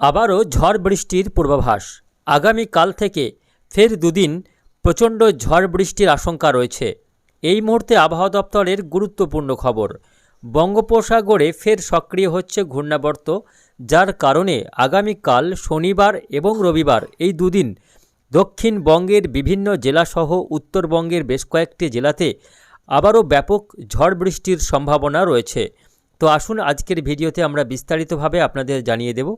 আবারও ঝড় বৃষ্টির পূর্বাভাস। আগামীকাল থেকে ফের দুদিন প্রচণ্ড ঝড় বৃষ্টির আশঙ্কা রয়েছে। এই মুহূর্তে আবহাওয়া দপ্তরের গুরুত্বপূর্ণ খবর। বঙ্গোপসাগরে ফের সক্রিয় হচ্ছে ঘূর্ণাবর্ত, যার কারণে আগামীকাল শনিবার এবং রবিবার এই দুদিন দক্ষিণবঙ্গের বিভিন্ন জেলাসহ উত্তরবঙ্গের বেশ কয়েকটি জেলাতে আবারও ব্যাপক ঝড় বৃষ্টির সম্ভাবনা রয়েছে। তো আসুন আজকের ভিডিওতে আমরা বিস্তারিতভাবে আপনাদের জানিয়ে দেব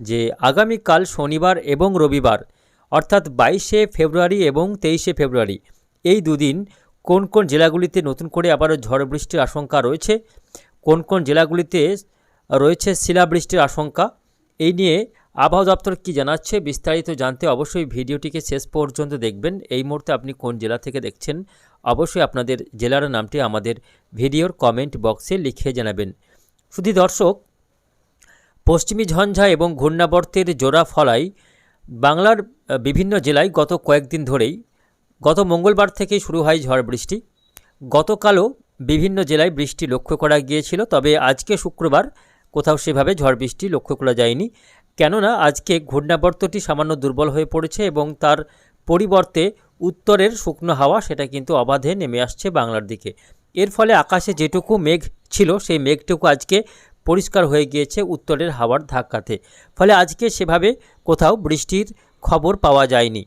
যে আগামীকাল শনিবার এবং রবিবার, অর্থাৎ বাইশে ফেব্রুয়ারি এবং তেইশে ফেব্রুয়ারি, এই দুদিন কোন কোন জেলাগুলিতে নতুন করে আবারও ঝড় বৃষ্টির আশঙ্কা রয়েছে, কোন কোন জেলাগুলিতে রয়েছে শিলাবৃষ্টির আশঙ্কা, এই নিয়ে আবহাওয়া দপ্তর কী জানাচ্ছে বিস্তারিত জানতে অবশ্যই ভিডিওটিকে শেষ পর্যন্ত দেখবেন। এই মুহূর্তে আপনি কোন জেলা থেকে দেখছেন, অবশ্যই আপনাদের জেলার নামটি আমাদের ভিডিওর কমেন্ট বক্সে লিখে জানাবেন। শুধু দর্শক পশ্চিমী ঝঞ্ঝা এবং ঘূর্ণাবর্তের জোড়া ফলায় বাংলার বিভিন্ন জেলায় গত কয়েকদিন ধরেই গত মঙ্গলবার থেকেই শুরু হয় ঝড় বৃষ্টি। গতকালও বিভিন্ন জেলায় বৃষ্টি লক্ষ্য করা গিয়েছিল, তবে আজকে শুক্রবার কোথাও সেভাবে ঝড় বৃষ্টি লক্ষ্য করা যায়নি। কেননা, আজকে ঘূর্ণাবর্তটি সামান্য দুর্বল হয়ে পড়েছে এবং তার পরিবর্তে উত্তরের শুকনো হাওয়া সেটা কিন্তু অবাধে নেমে আসছে বাংলার দিকে। এর ফলে আকাশে যেটুকু মেঘ ছিল, সেই মেঘটুকু আজকে পরিষ্কার হয়ে গিয়েছে উত্তরের হাওয়ার ধাক্কাতে। ফলে আজকে সেভাবে কোথাও বৃষ্টির খবর পাওয়া যায়নি।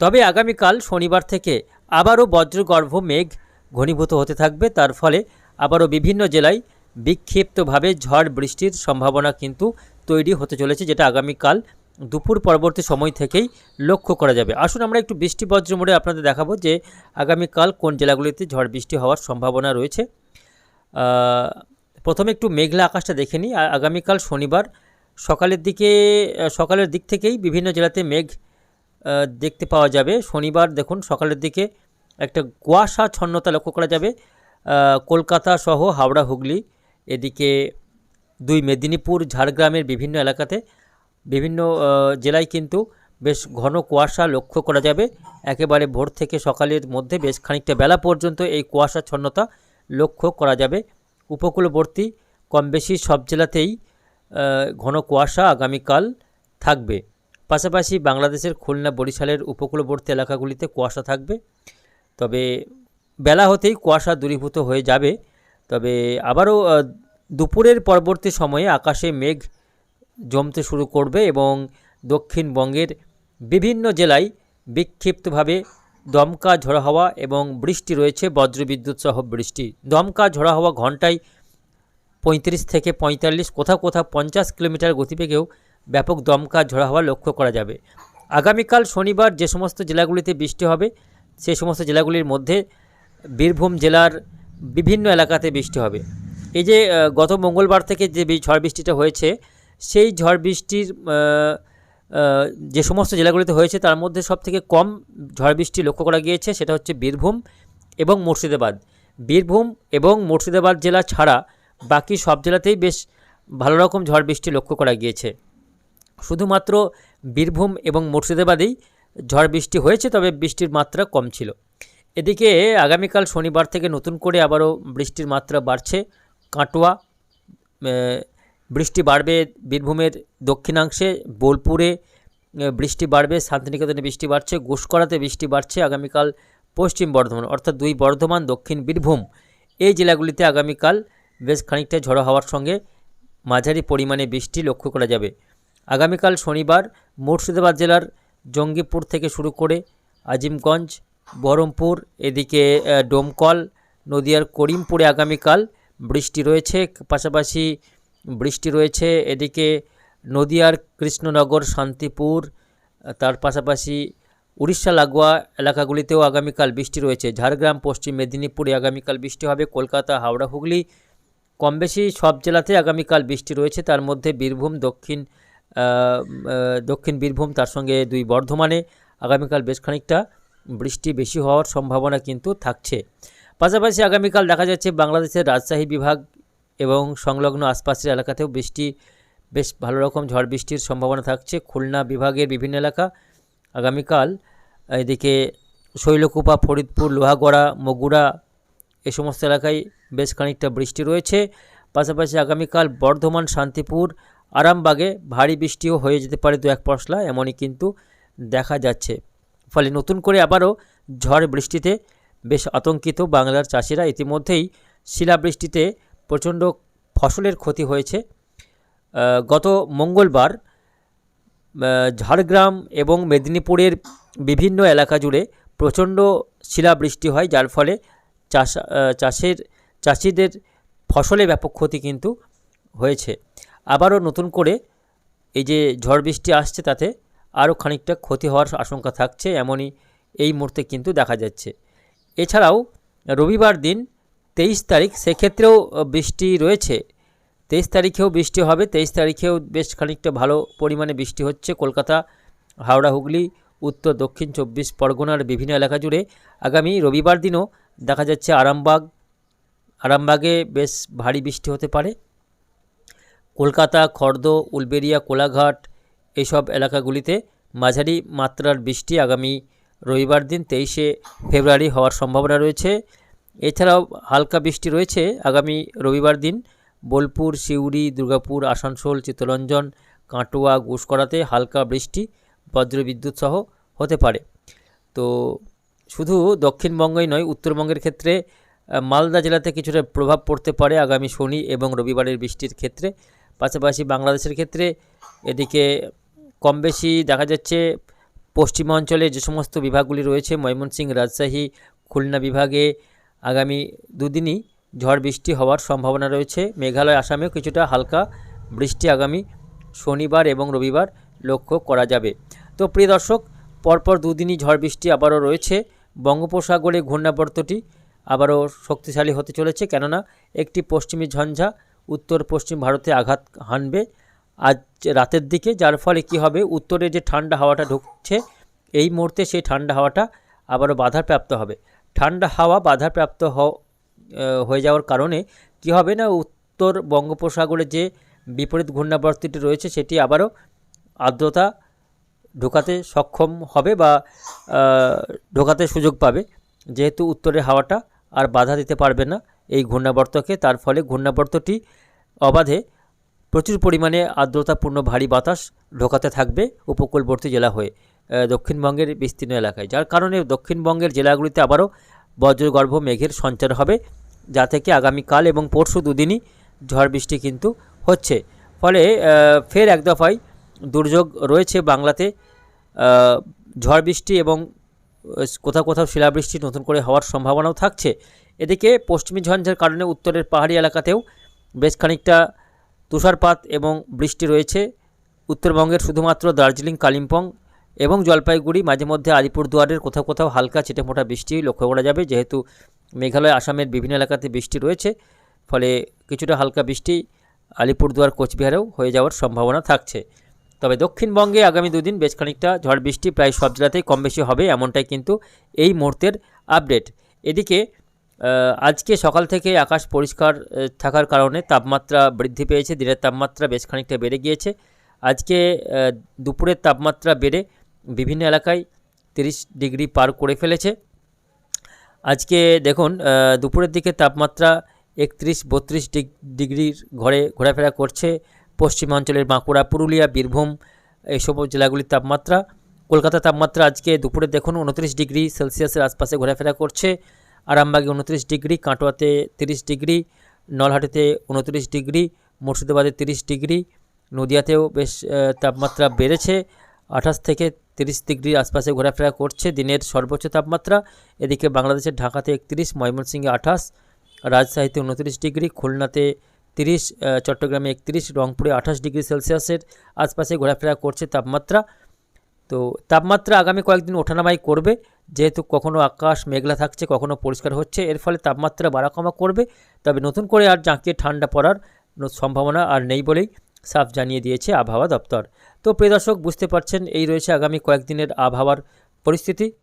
তবে আগামীকাল শনিবার থেকে আবারও বজ্রগর্ভ মেঘ ঘনীভূত হতে থাকবে। তার ফলে আবারও বিভিন্ন জেলায় বিক্ষিপ্তভাবে ঝড় বৃষ্টির সম্ভাবনা কিন্তু তৈরি হতে চলেছে, যেটা আগামীকাল দুপুর পরবর্তী সময় থেকেই লক্ষ্য করা যাবে। আসুন আমরা একটু বৃষ্টি বজ্র মোড়ে আপনাদের দেখাবো যে আগামীকাল কোন জেলাগুলিতে ঝড় বৃষ্টি হওয়ার সম্ভাবনা রয়েছে। প্রথমে একটু মেঘলা আকাশটা দেখে নিই। আর আগামীকাল শনিবার সকালের দিকে সকালের দিক থেকেই বিভিন্ন জেলাতে মেঘ দেখতে পাওয়া যাবে। শনিবার দেখুন, সকালের দিকে একটা কুয়াশা ছন্নতা লক্ষ্য করা যাবে। কলকাতা সহ হাওড়া, হুগলি, এদিকে দুই মেদিনীপুর, ঝাড়গ্রামের বিভিন্ন এলাকাতে বিভিন্ন জেলায় কিন্তু বেশ ঘন কুয়াশা লক্ষ্য করা যাবে। একেবারে ভোর থেকে সকালের মধ্যে বেশ খানিকটা বেলা পর্যন্ত এই কুয়াশাচ্ছন্নতা লক্ষ্য করা যাবে। উপকূলবর্তী কম বেশি সব জেলাতেই ঘন কুয়াশা আগামীকাল থাকবে। পাশাপাশি বাংলাদেশের খুলনা, বরিশালের উপকূলবর্তী এলাকাগুলিতে কুয়াশা থাকবে। তবে বেলা হতেই কুয়াশা দূরীভূত হয়ে যাবে। তবে আবারও দুপুরের পরবর্তী সময়ে আকাশে মেঘ জমতে শুরু করবে এবং দক্ষিণবঙ্গের বিভিন্ন জেলায় বিক্ষিপ্তভাবে দমকা ঝোড়ো হাওয়া এবং বৃষ্টি রয়েছে, বজ্রবিদ্যুৎ সহ বৃষ্টি। দমকা ঝোড়ো হাওয়া ঘন্টায় পঁয়ত্রিশ থেকে পঁয়তাল্লিশ, কোথাও কোথাও পঞ্চাশ কিলোমিটার গতিবেগেও ব্যাপক দমকা ঝোড়ো হাওয়া লক্ষ্য করা যাবে। আগামীকাল শনিবার যে সমস্ত জেলাগুলিতে বৃষ্টি হবে সেই সমস্ত জেলাগুলির মধ্যে বীরভূম জেলার বিভিন্ন এলাকাতে বৃষ্টি হবে। এই যে গত মঙ্গলবার থেকে যে ঝড় বৃষ্টিটা হয়েছে, সেই ঝড় বৃষ্টির যে সমস্ত জেলাগুলিতে হয়েছে তার মধ্যে সবথেকে কম ঝড় বৃষ্টি লক্ষ্য করা গিয়েছে সেটা হচ্ছে বীরভূম এবং মুর্শিদাবাদ। বীরভূম এবং মুর্শিদাবাদ জেলা ছাড়া বাকি সব জেলাতেই বেশ ভালো রকম ঝড় বৃষ্টি লক্ষ্য করা গিয়েছে। শুধুমাত্র বীরভূম এবং মুর্শিদাবাদেই ঝড় বৃষ্টি হয়েছে, তবে বৃষ্টির মাত্রা কম ছিল। এদিকে আগামীকাল শনিবার থেকে নতুন করে আবারও বৃষ্টির মাত্রা বাড়ছে কাটোয়া বৃষ্টি বাড়বে বীরভূমের দক্ষিণাংশে, বোলপুরে বৃষ্টি বাড়বে, শান্তিনিকেতনে বৃষ্টি বাড়ছে ঘুষকরাতে বৃষ্টি বাড়ছে, আগামীকাল পশ্চিম বর্ধমান, অর্থাৎ দুই বর্ধমান, দক্ষিণ বীরভূম। এই জেলাগুলিতে আগামীকাল বেশ খানিকটা ঝড়ো হওয়ার সঙ্গে মাঝারি পরিমাণে বৃষ্টি লক্ষ্য করা যাবে। আগামীকাল শনিবার মুর্শিদাবাদ জেলার জঙ্গিপুর থেকে শুরু করে আজিমগঞ্জ, বহরমপুর, এদিকে ডোমকল, নদিয়ার করিমপুরে আগামীকাল বৃষ্টি রয়েছে, পাশাপাশি বৃষ্টি রয়েছে। এদিকে নদিয়ার কৃষ্ণনগর, শান্তিপুর, তার পাশাপাশি উড়িষ্যা, লাগোয়া এলাকাগুলিতেও আগামীকাল বৃষ্টি রয়েছে। ঝাড়গ্রাম, পশ্চিম মেদিনীপুরে আগামীকাল বৃষ্টি হবে। কলকাতা, হাওড়া, হুগলি কম বেশি সব জেলাতে আগামীকাল বৃষ্টি রয়েছে। তার মধ্যে বীরভূম, দক্ষিণ দক্ষিণ বীরভূম, তার সঙ্গে দুই বর্ধমানে আগামীকাল বেশ খানিকটা বৃষ্টি বেশি হওয়ার সম্ভাবনা কিন্তু থাকছে। পাশাপাশি আগামীকাল দেখা যাচ্ছে বাংলাদেশের রাজশাহী বিভাগ এবং সংলগ্ন আশপাশের এলাকাতেও বৃষ্টি, বেশ ভালো রকম ঝড় বৃষ্টির সম্ভাবনা থাকছে। খুলনা বিভাগের বিভিন্ন এলাকা আগামীকাল এদিকে শৈলকুপা, ফরিদপুর, লোহাগড়া, মগুরা এ সমস্ত এলাকায় বেশ খানিকটা বৃষ্টি রয়েছে। পাশাপাশি আগামীকাল বর্ধমান, শান্তিপুর, আরামবাগে ভারী বৃষ্টিও হয়ে যেতে পারে দু এক পশলা, এমনই কিন্তু দেখা যাচ্ছে। ফলে নতুন করে আবারও ঝড় বৃষ্টিতে বেশ আতঙ্কিত বাংলার চাষিরা। ইতিমধ্যেই শিলাবৃষ্টিতে প্রচণ্ড ফসলের ক্ষতি হয়েছে। গত মঙ্গলবার ঝাড়গ্রাম এবং মেদিনীপুরের বিভিন্ন এলাকা জুড়ে প্রচণ্ড শিলাবৃষ্টি হয়, যার ফলে চাষ চাষের, চাষিদের ফসলে ব্যাপক ক্ষতি কিন্তু হয়েছে। আবারও নতুন করে এই যে ঝড় বৃষ্টি আসছে, তাতে আরও খানিকটা ক্ষতি হওয়ার আশঙ্কা থাকছে, এমনই এই মুহূর্তে কিন্তু দেখা যাচ্ছে। এছাড়াও রবিবার দিন তেইশ তারিখ, সেক্ষেত্রেও বৃষ্টি রয়েছে। তেইশ তারিখেও বৃষ্টি হবে, তেইশ তারিখেও বেশ খানিকটা ভালো পরিমাণে বৃষ্টি হচ্ছে কলকাতা, হাওড়া, হুগলি, উত্তর, দক্ষিণ চব্বিশ পরগনার বিভিন্ন এলাকা জুড়ে। আগামী রবিবার দিনও দেখা যাচ্ছে আরামবাগ, আরামবাগে বেশ ভারী বৃষ্টি হতে পারে। কলকাতা, খর্দ উলবেরিয়া কোলাঘাট এইসব এলাকাগুলিতে মাঝারি মাত্রার বৃষ্টি আগামী রবিবার দিন তেইশে ফেব্রুয়ারি হওয়ার সম্ভাবনা রয়েছে। এছাড়াও হালকা বৃষ্টি রয়েছে আগামী রবিবার দিন। বোলপুর, সিউড়ি, দুর্গাপুর, আসানসোল, চিত্তরঞ্জন, কাটোয়া ঘুষকরাতে হালকা বৃষ্টি, বজ্রবিদ্যুৎ সহ হতে পারে। তো শুধু দক্ষিণবঙ্গই নয়, উত্তরবঙ্গের ক্ষেত্রে মালদা জেলাতে কিছুটা প্রভাব পড়তে পারে আগামী শনি এবং রবিবারের বৃষ্টির ক্ষেত্রে। পাশাপাশি বাংলাদেশের ক্ষেত্রে এদিকে কম বেশি দেখা যাচ্ছে, পশ্চিমাঞ্চলে যে সমস্ত বিভাগগুলি রয়েছে, ময়মনসিংহ, রাজশাহী, খুলনা বিভাগে আগামী দুদিনই ঝড় বৃষ্টি হওয়ার সম্ভাবনা রয়েছে। মেঘালয়, আসামেও কিছুটা হালকা বৃষ্টি আগামী শনিবার এবং রবিবার লক্ষ্য করা যাবে। তো প্রিয় দর্শক, পরপর দুদিনই ঝড় বৃষ্টি আবারও রয়েছে। বঙ্গোপসাগরে ঘূর্ণাবর্তটি আবারও শক্তিশালী হতে চলেছে, কেননা একটি পশ্চিমী ঝঞ্ঝা উত্তর পশ্চিম ভারতে আঘাত হানবে আজ রাতের দিকে, যার ফলে কি হবে? উত্তরে যে ঠান্ডা হাওয়াটা ঢুকছে, এই মুহূর্তে সেই ঠান্ডা হাওয়াটা আবারও বাধাপ্রাপ্ত হবে। ঠান্ডা হাওয়া বাধাপ্রাপ্ত হয়ে যাওয়ার কারণে কি হবে না, উত্তর বঙ্গোপসাগরে যে বিপরীত ঘূর্ণাবর্তটি রয়েছে সেটি আবারও আর্দ্রতা ঢোকাতে সক্ষম হবে বা ঢোকাতে সুযোগ পাবে। যেহেতু উত্তরের হাওয়াটা আর বাধা দিতে পারবে না এই ঘূর্ণাবর্তকে, তার ফলে ঘূর্ণাবর্তটি অবাধে প্রচুর পরিমাণে আর্দ্রতাপূর্ণ ভারী বাতাস ঢোকাতে থাকবে উপকূলবর্তী জেলা হয়ে। দক্ষিণবঙ্গের বিস্তীর্ণ এলাকায়, যার কারণে দক্ষিণবঙ্গের জেলাগুলিতে আবারও বজ্রগর্ভ মেঘের সঞ্চার হবে, যা থেকে আগামীকাল এবং পরশু দুদিনই ঝড় বৃষ্টি কিন্তু হচ্ছে। ফলে ফের এক দফায় দুর্যোগ রয়েছে বাংলাতে। ঝড় বৃষ্টি এবং কোথাও কোথাও শিলাবৃষ্টি নতুন করে হওয়ার সম্ভাবনাও থাকছে। এদিকে পশ্চিমী ঝঞ্ঝার কারণে উত্তরের পাহাড়ি এলাকাতেও বেশ খানিকটা তুষারপাত এবং বৃষ্টি রয়েছে। উত্তরবঙ্গের শুধুমাত্র দার্জিলিং, কালিম্পং এবং জলপাইগুড়ি, মাঝে মধ্যে আলিপুরদুয়ারের কোথাও কোথাও হালকা ছিটেফোঁটা বৃষ্টি লক্ষ্য করা যাবে। যেহেতু মেঘালয়, আসামের বিভিন্ন এলাকাতে বৃষ্টি রয়েছে, ফলে কিছুটা হালকা বৃষ্টি আলিপুরদুয়ার, কোচবিহারেও হয়ে যাওয়ার সম্ভাবনা থাকছে। তবে দক্ষিণবঙ্গে আগামী দুদিন বেশ খানিকটা ঝড় বৃষ্টি প্রায় সব জেলাতেই কম বেশি হবে, এমনটাই কিন্তু এই মুহূর্তের আপডেট। এদিকে আজকে সকাল থেকে আকাশ পরিষ্কার থাকার কারণে তাপমাত্রা বৃদ্ধি পেয়েছে, দিনের তাপমাত্রা বেশ খানিকটা বেড়ে গিয়েছে। আজকে দুপুরের তাপমাত্রা বেড়ে বিভিন্ন এলাকায় তিরিশ ডিগ্রি পার করে ফেলেছে। আজকে দেখুন দুপুরের দিকে তাপমাত্রা একত্রিশ, বত্রিশ ডিগ্রির ঘরে ঘোরাফেরা করছে পশ্চিমাঞ্চলের বাঁকুড়া, পুরুলিয়া, বীরভূম এইসব জেলাগুলির তাপমাত্রা। কলকাতার তাপমাত্রা আজকে দুপুরে দেখুন উনত্রিশ ডিগ্রি সেলসিয়াসের আশপাশে ঘোরাফেরা করছে। আরামবাগে উনত্রিশ ডিগ্রি, কাটোয়াতে তিরিশ ডিগ্রি, নলহাটিতে উনত্রিশ ডিগ্রি, মুর্শিদাবাদে তিরিশ ডিগ্রি, নদিয়াতেও বেশ তাপমাত্রা বেড়েছে। আঠাশ থেকে তিরিশ ডিগ্রির আশপাশে ঘোরাফেরা করছে দিনের সর্বোচ্চ তাপমাত্রা। এদিকে বাংলাদেশের ঢাকাতে একত্রিশ, ময়মনসিংহে আঠাশ, রাজশাহীতে উনত্রিশ ডিগ্রি, খুলনাতে তিরিশ চট্টগ্রামে একত্রিশ, রংপুরে আঠাশ ডিগ্রি সেলসিয়াসের আশপাশে ঘোরাফেরা করছে তাপমাত্রা। তো তাপমাত্রা আগামী কয়েকদিন ওঠানামাই করবে। যেহেতু কখনো আকাশ মেঘলা থাকছে, কখনো পরিষ্কার হচ্ছে, এর ফলে তাপমাত্রা বাড়া কমা করবে। তবে নতুন করে আর জাঁকিয়ে ঠান্ডা পড়ার সম্ভাবনা আর নেই বলেই সাফ জানিয়ে দিয়েছে আবহাওয়া দপ্তর। তো প্রিয় দর্শক, বুঝতে পারছেন, এই রয়েছে আগামী কয়েকদিনের আবহাওয়ার পরিস্থিতি।